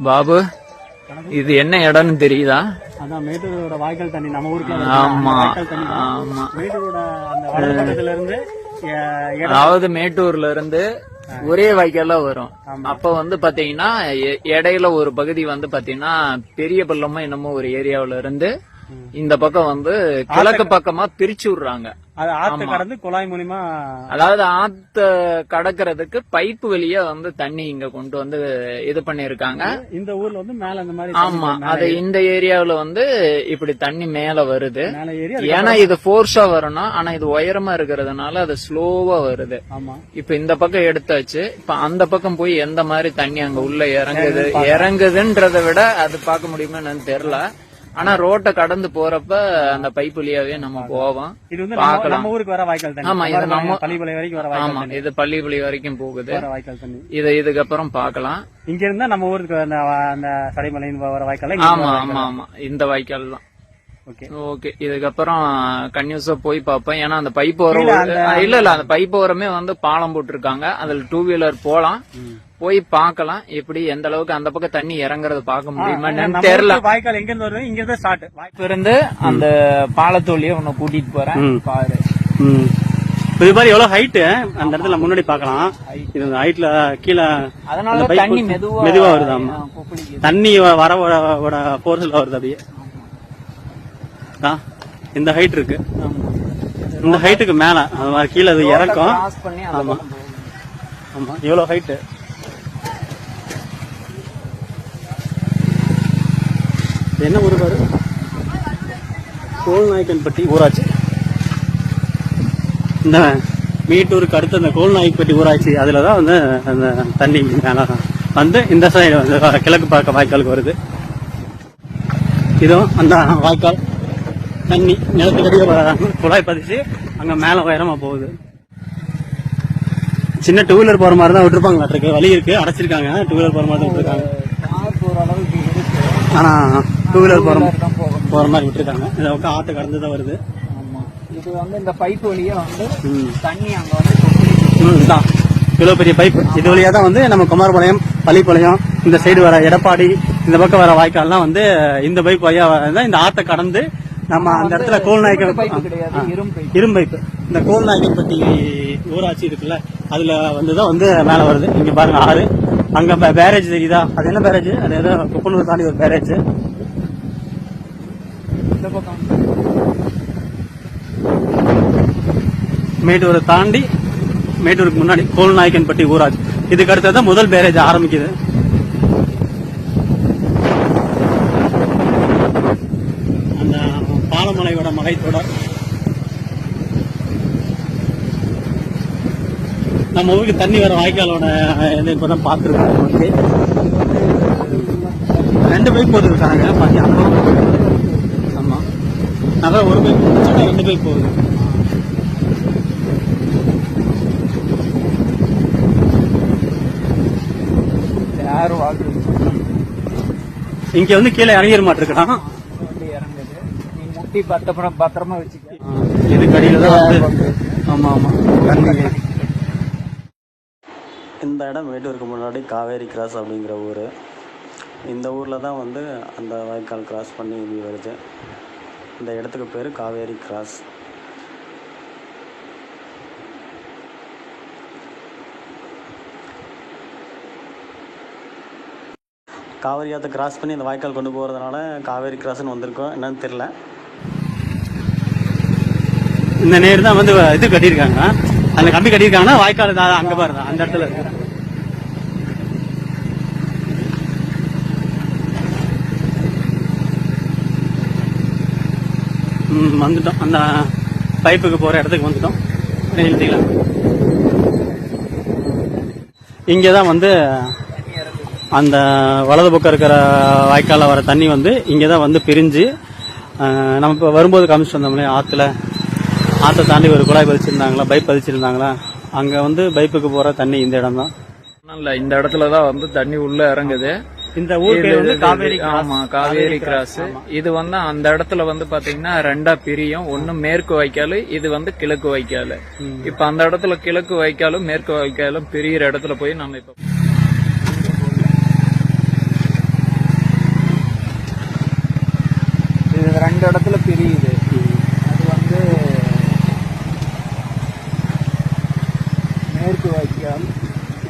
பாபு இது என்ன இடம்னு தெரியுதா? அதான் மேட்டூரோட வாய்க்கால் தண்ணி நம்ம ஊருக்கு ஆமா. ஆமா. மேட்டூரோட அந்த இருந்து அதாவது மேட்டூர்ல இருந்து ஒரே வாய்க்கால வரும். அப்ப வந்து பாத்தீங்கன்னா இடையில ஒரு பகுதி வந்து பாத்தீங்கன்னா பெரிய பள்ளமோ என்னமோ ஒரு ஏரியாவுல இருந்து இந்த பக்கம் வந்து கிழக்கு பக்கமா பிரிச்சு விடுறாங்க. அது ஆத்து கடந்து குழாய் மூலியமா அதாவது ஆத்த கடக்கிறதுக்கு பைப்பு வழியா வந்து தண்ணி இங்க கொண்டு வந்து இது பண்ணிருக்காங்க இந்த ஊர்ல வந்து மேல அந்த மாதிரி ஆமா அது இந்த ஏரியாவுல வந்து இப்படி தண்ணி மேல வருது. ஏன்னா இது ஃபோர்ஸா வரணும் ஆனா இது உயரமா இருக்கிறதுனால அது ஸ்லோவா வருது. ஆமா. இப்ப இந்த பக்கம் எடுத்தாச்சு இப்ப அந்த பக்கம் போய் எந்த மாதிரி தண்ணி அங்க உள்ள இறங்குது இறங்குதுன்றத விட அது பார்க்க முடியுமா என்னன்னு தெரியல. ஆனா ரோட்டை கடந்து போறப்ப அந்த பைப் வழியாவே நம்ம போவோம். இது வந்து நம்ம- ஊருக்கு வர வாய்க்கால் தண்ணி. ஆமா, இது நம்ம- பள்ளிப்பாளையம் வரைக்கும் வர ஆமா இது பள்ளிப்பள்ளி வரைக்கும் போகுது. வர வாய்க்கால் தண்ணி. இத இதுக்கப்புறம் பார்க்கலாம். இங்க இருந்தா நம்ம ஊருக்கு அந்த அந்த சடைமலையின் வர வாய்க்கால் ஆமா ஆமா ஆமா. இந்த வாய்க்கால் தான். ஓகே ஓகே இதுக்கப்புறம் கன்யூஸா போய் பார்ப்போம் ஏன்னா அந்த பைப் ஓரம் இல்ல இல்ல. அந்த பைப் ஓரமே வந்து பாலம் போட்டிருக்காங்க. அதுல டூ வீலர் போலாம் போய் பார்க்கலாம். எப்படி எந்த அளவுக்கு அந்த பக்கம் தண்ணி இறங்குறது பார்க்க முடியுமா தெரியல. வாய்க்கால் எங்க இருந்து வருது? இங்க இருந்து ஸ்டார்ட் இப்ப இருந்து அந்த பாலத்தோழிய உன்னை கூட்டிட்டு போறேன். பாரு. இது மாதிரி எவ்வளவு ஹைட் அந்த இடத்துல முன்னாடி பார்க்கலாம். இது ஹைட்ல கீழே அதனால தண்ணி மெதுவா மெதுவா வருது ஆமா. கொப்பளிக்குது. தண்ணி வர போர்ஸ்ல வருது அப்படியே. இந்த ஹைட் இருக்கு. இந்த ஹைட்டுக்கு மேல. அது மாதிரி கீழே அது இறக்கும். ஆமா. ஆமா. இவ்வளவு ஹைட் என்ன ஊரு பாரு? கோல்நாயக்கன்பட்டி ஊராட்சி. இந்த மீட்டூருக்கு அடுத்து அந்த கோல்நாயக்கப்பட்டி ஊராட்சி அதுல தான் வந்து அந்த தண்ணி மேல வந்து இந்த சைடு வந்து கிழக்கு பார்க்க வாய்க்காலுக்கு வருது. இதுவும் அந்த வாய்க்கால். தண்ணி நிலத்துக்கடியே வ- குழாய் பதிச்சு அங்க மேல உயரமா போகுது. சின்ன டூ வீலர் போற மாதிரி தான் விட்டுருப்பாங்க இருக்கு. வழி இருக்கு அடைச்சிருக்காங்க. டூ வீலர் போற மாதிரி தான் விட்டுருக்காங்க. கார் போற அளவுக்கு இருக்கு ஆனா டூ வீலர் தான் போகணும். போற மாதிரி விட்டுருக்காங்க. இந்த பக்கம் ஆத்து கடந்து தான் வருது. இது வந்து இந்த பைப் வழியா வந்து. தண்ணி அங்க வந்து இவ்வளவு பெரிய பைப் இது வழியா தான் வந்து நம்ம குமாரபாளையம் பள்ளிப்பாளையம் இந்த சைடு வர எடப்பாடி இந்த பக்கம் வர வாய்க்கால்லாம் வந்து இந்த பைப் வழியா தான் இந்த ஆத்தை கடந்து நம்ம அந்த இடத்துல பைப்பு கோல்நாயக்கன் கிடையாது இரும்பு பைப் இரும்பைப்பு இந்த கோல்நாயக்கன்பட்டி ஊராட்சி இருக்குல்ல அதுல வந்துதான் வந்து மேல வருது. இங்க பாருங்க ஆறு. அங்க பேரேஜ் தெரியுதா? அது என்ன பேரேஜ் அது ஏதோ குப்பனூர் தாண்டி ஒரு பேரேஜ் மேட்டூரை தாண்டி மேட்டூருக்கு முன்னாடி கோல்நாயக்கன்பட்டி ஊராட்சி. இதுக்கு அடுத்ததான் முதல் பேரேஜ் ஆரம்பிக்குது அந்த பாலமலையோட மலைத்தொடர் நம்ம ஊருக்கு தண்ணி வர வாய்க்காலோட இது இப்பதான் பார்த்துருக்கோம் ஓகே ரெண்டு பைக் போட்டுருக்காங்க பாத்தி ஆமா. அதான் ஒரு பைப் ரெண்டு பைக் போகுது. யாரும் வாக்கு இங்க வந்து கீழே இறங்கிட மாட்டிருக்கலாம் இறங்குது. முட்டி பத்திரமா பத்திரமா வச்சுக்க. தான் வந்து ஆமா ஆமா தண்ணி இந்த இடம் மேட்டூருக்கு முன்னாடி காவேரி கிராஸ் அப்படிங்கிற ஊர். இந்த ஊரில் தான் வந்து அந்த வாய்க்கால் கிராஸ் பண்ணி இப்படி வருது. இந்த இடத்துக்கு பேர் காவேரி கிராஸ் காவேரி ஆற்றை கிராஸ் பண்ணி இந்த வாய்க்கால் கொண்டு போகிறதுனால காவேரி கிராஸ்னு வந்திருக்கோம். என்னன்னு தெரில இந்த நேர் தான் வந்து இது கட்டியிருக்காங்க. அந்த கம்பி கட்டியிருக்காங்கன்னா வாய்க்கால் தான் அங்க பாரு அந்த இடத்துல இருக்கு. ம், வந்துட்டோம். அந்த பைப்புக்கு போற இடத்துக்கு வந்துட்டோம். எழுதிக்கலாம் இங்கே தான் வந்து அந்த வலது பக்கம் இருக்கிற வாய்க்காலில் வர தண்ணி வந்து இங்கே தான் வந்து பிரிஞ்சு நம்ம இப்போ வரும்போது காமிச்சிட்டு வந்தோம்லே ஆற்றுல ஆற்றை தாண்டி ஒரு குழாய் பதிச்சிருந்தாங்களா? பைப் பதிச்சிருந்தாங்களா? அங்கே வந்து பைப்புக்கு போகிற தண்ணி இந்த இடம் தான் இல்லை இந்த இடத்துல தான் வந்து தண்ணி உள்ளே இறங்குது. இந்த ஊர் காவேரி ஆமா காவேரி கிராஸ் இது வந்து அந்த இடத்துல வந்து பாத்தீங்கன்னா ரெண்டா பிரியும். ஒன்னு மேற்கு வைக்காலு இது வந்து கிழக்கு வைக்காலு இப்ப அந்த இடத்துல கிழக்கு வைக்காலும் மேற்கு வைக்காலும் பிரியிற இடத்துல போய் நம்ம இப்ப இது ரெண்டு இடத்துல பிரியுது. மேற்கு வாய்க்கால்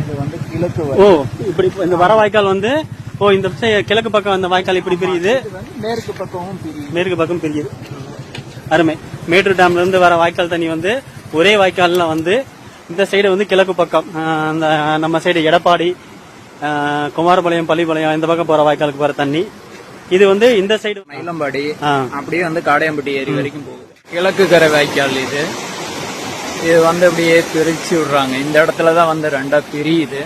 இது வந்து கிழக்கு ஓ இப்படி இந்த வர வாய்க்கால் வந்து ஓ இந்த கிழக்கு பக்கம் அந்த வாய்க்கால் இப்படி பிரியுது? மேற்கு பக்கமும் பிரியுது. மேற்கு பக்கம் பிரியுது. அருமை. மேட்டூர் டேம்ல இருந்து வர வாய்க்கால் தண்ணி வந்து ஒரே வாய்க்கால்ல வந்து இந்த சைடு வந்து கிழக்கு பக்கம் அந்த நம்ம சைடு எடப்பாடி குமாரபாளையம் பள்ளிப்பாளையம் இந்த பக்கம் போற வாய்க்காலுக்கு போற தண்ணி. இது வந்து இந்த சைடு மயிலம்பாடி. அப்படியே வந்து காடையம்பட்டி ஏரி வரைக்கும் போகுது. கிழக்கு கரை வாய்க்கால் இது. இது வந்து அப்படியே பிரிச்சு விடுறாங்க. இந்த இடத்துல தான் வந்து ரெண்டா பிரியுது.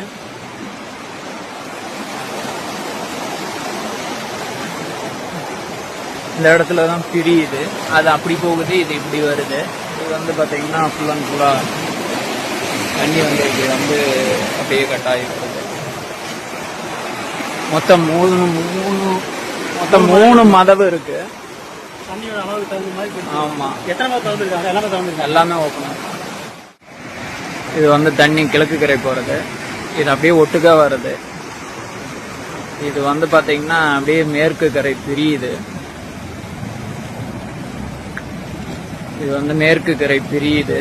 இந்த இடத்துல தான் பிரியுது. அது அப்படி போகுது இது இப்படி வருது. இது வந்து பாத்தீங்கன்னா ஃபுல் அண்ட் ஃபுல்லா தண்ணி வந்து இது வந்து அப்படியே கட்டாயி வருது மொத்தம் மூணு மூணு மொத்தம் மூணு மதவு இருக்கு. தண்ணியோட அளவுக்கு தகுந்த மாதிரி ஆமா. எத்தனை பேர் திறந்துருக்காங்க எல்லாமே திறந்துருக்காங்க எல்லாமே ஓப்பன் இது வந்து தண்ணி கிழக்கு கரை போறது. இது அப்படியே ஒட்டுக்கா வருது இது வந்து பாத்தீங்கன்னா அப்படியே மேற்கு கரை பிரியுது. இது வந்து மேற்கு கரை பிரியுது.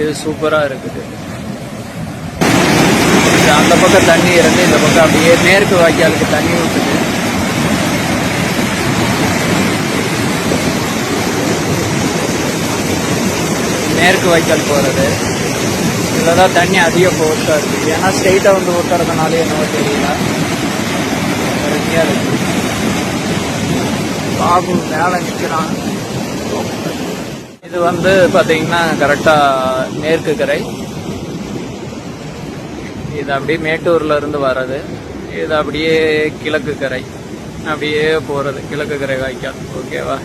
இது சூப்பரா இருக்குது. அந்த பக்கம் தண்ணி இருந்து இந்த பக்கம் அப்படியே மேற்கு வாய்க்காலுக்கு தண்ணி ஊத்துது. மேற்கு வாய்க்கால் போகிறது இதில் தான் தண்ணி அதிக போர்ஸா இருக்குது ஏன்னா ஸ்ட்ரெயிட்டாக வந்து ஓட்டுறதுனால என்னவோ தெரியல. அருமையா இருக்கு. பாபு மேலே நிற்கிறான் இது வந்து பார்த்தீங்கன்னா கரெக்டாக மேற்கு கரை. இது அப்படியே மேட்டூர்ல இருந்து வர்றது. இது அப்படியே கிழக்கு கரை. அப்படியே போறது. கிழக்கு கரை வாய்க்கால் ஓகேவா